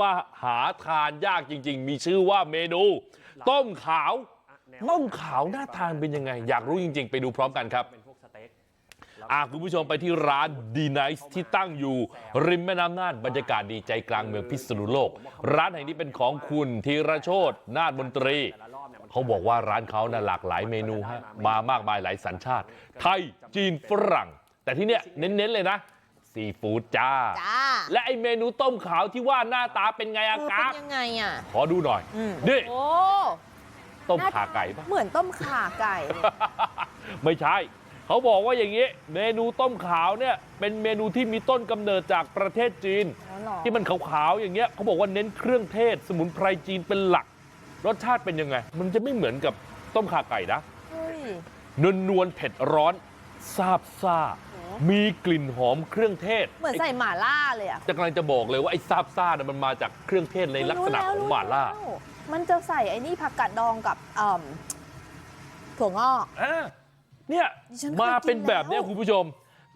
ว่าหาทานยากจริงๆมีชื่อว่าเมนูต้มขาวต้มขาวหน้าทานเป็นยังไง อยากรู้จริง ๆ ไปดูพร้อมกันครับเป็นพวกสเต็กอะคุณผู้ชมไปที่ร้านดีไนซ์ที่ตั้งอยู่ ริมแม่น้ำน่านบรรยากาศดีใจกลางเมืองพิษณุโลก ร้านแห่งนี้เป็นของคุณธีรโชตนาฏมนตรี เขาบอกว่าร้านเขาน่ะหลากหลายเมนูฮะมามากมายหลายสัญชาติ ไทยจีนฝรั่ง แต่ที่เนี้ยเน้นๆเลยนะซีฟู้ดจ้าจ้า และไอเมนูต้มขาวที่ว่าหน้าตาเป็นไงเออาอเป็กาศนยังไงอะขอดูหน่อยอืมนี่โอ้ต้มขาไก่ปะเหมือนต้มข่าไก่เลยไม่ใช่ เขาบอกว่าอย่างนี้ เมนูต้มขาวเนี่ย เป็นเมนูที่มีต้นกำเนิดจากประเทศจีนแล้วเหรอที่มันขาวๆอย่างเงี้ยเขาบอกว่าเน้นเครื่องเทศสมุนไพรจีนเป็นหลัก รสชาติเป็นยังไง มันจะไม่เหมือนกับต้มขาไก่นะเฮ้ยนวลนวลๆเผ็ดร้อนซาบซ่า มีกลิ่นหอมเครื่องเทศเหมือนใส่หม่าล่าเลยอะจะกำลังจะบอกเลยว่าไอ้ซาบซ่าเนี่ยมันมาจากเครื่องเทศในลักษณะของหม่าล่ารู้แล้วมันจะใส่ไอ้นี่ผักกาดดองกับเอ่อถั่วงอกอ่าเนี่ยดิฉันเคยมาเป็นแบบเนี้ยกินแล้วคุณผู้ชม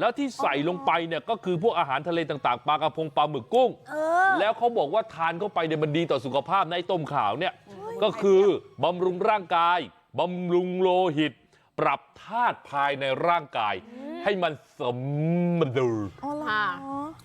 แล้วที่ใส่ลงไปเนี่ยก็คือพวกอาหารทะเลต่างๆปลากระพงปลาหมึกกุ้งเออแล้วเขาบอกว่าทานเข้าไปเนี่ยมันดีต่อสุขภาพในต้มขาวเนี่ยก็คือบำรุงร่างกายบำรุงโลหิต ปรับธาตุภายในร่างกาย ให้มันสมดุลอ๋อเหรอค่ะ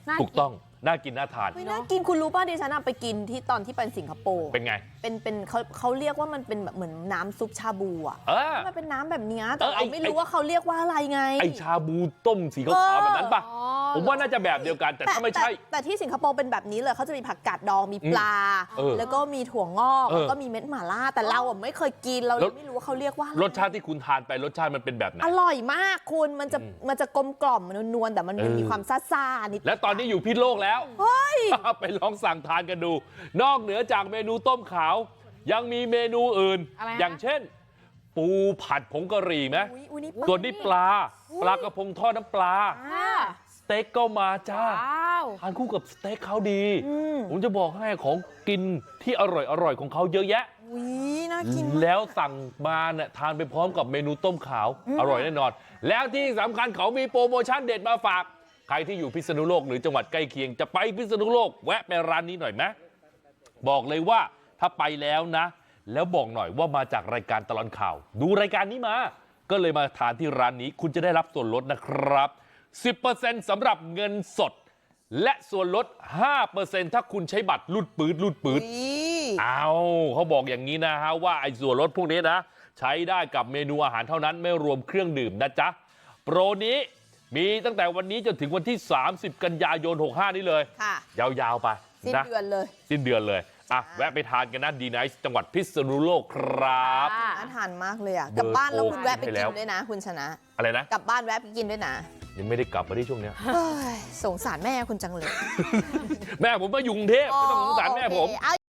น่าถูกต้องน่ากินน่าทานเฮ้ยน่ากินคุณรู้ป่ะดิฉันอะไปกินที่ตอนที่ไปสิงคโปร์เป็นไงเป็นเป็นเขาเขาเรียกว่ามันเป็นแบบเหมือนน้ำซุปชาบูอะเออมันเป็นน้ำแบบเนี้ยแต่เออไอ้เราไม่รู้ว่าเขาเรียกว่าอะไรไงไอชาบูต้มสีขาวๆแบบนั้นปะอ๋อ ผมว่าน่าจะแบบเดียวกันแต่ถ้าไม่ใช่แต่แต่ที่สิงคโปร์เป็นแบบนี้เลยเขาจะมีผักกาดดองมีปลาเออแล้วก็มีถั่วงอกเออแล้วก็มีเม็ดหม่าล่า แต่เราอะไม่เคยกินเราแล้เลวยไม่รู้ว่าเขาเรียกว่าอะไรรสชาติที่คุณทานไปรสชาติมันเป็นแบบไหนอร่อยมากคุณมันจะอืมมันจะกลมกล่อมนวลๆแต่มันเออมีความซ่าๆนิดและตอนนี้อยู่พิษโลกแล้วเฮ้ยไปลองสั่งทานกันดู นอกเหนือจากเมนูต้มขาว ยังมีเมนูอื่นอะไรฮะอย่างเช่นปูผัดผงกะหรี่ไหมอุ๊ยอุ๊ยนี่ส่วนนี้ปลา ปลากระพงทอดน้ำปลาอ่าส เต็กก็มาจ้าว้าวทานคู่กับสเต็กเขาดีอืมผมจะบอกให้ของกินที่อร่อยอร่อยๆของเขาเยอะแยะอุ๊ยน่ากินมากแล้วสั่งมาเนี่ยทานไปพร้อมกับเมนูต้มขาวอร่อยแน่นอน แล้วที่สำคัญเขามีโปรโมชั่นเด็ดมาฝาก ใครที่อยู่พิษณุโลกหรือจังหวัดใกล้เคียงจะไปพิษณุโลกแวะไปร้านนี้หน่อยไหมบอกเลยว่าถ้าไปแล้วนะ แล้วบอกหน่อยว่ามาจากรายการตลอดข่าว ดูรายการนี้มา ก็เลยมาทานที่ร้านนี้คุณจะได้รับส่วนลดนะครับ 10%สำหรับเงินสดและส่วนลด5%ถ้าคุณใช้บัตรรูดปืดรูดปืดอุ๊ยเอาเขาบอกอย่างนี้นะฮะว่าไอ้ส่วนลดพวกนี้นะใช้ได้กับเมนูอาหารเท่านั้นไม่รวมเครื่องดื่มนะจ๊ะโปรนี้มีตั้งแต่วันนี้จนถึงวันที่ 30 กันยายน 65 นี้เลยค่ะยาวๆไปสิ้นนะเดือนเลย สิ้นเดือนเลยอะแวะไปทานกันนะดีไนซ์จังหวัดพิษณุโลกครับค่ะน่าทานมากเลยอะเบอร์กลับบ้านแล้วโทรคุณแวะไปให้กิแล้นวด้วยนะ คุณชนะ อะไรนะกลับบ้านแวะไปกินด้วยนะ ยังไม่ได้กลับมาที่ช่วงเนี้ยเฮ้ย สงสารแม่คุณจังเลย แม่ผมมาอยู่กรุงเทพไม่ต้องสงสารแม่ผม โอเคเอา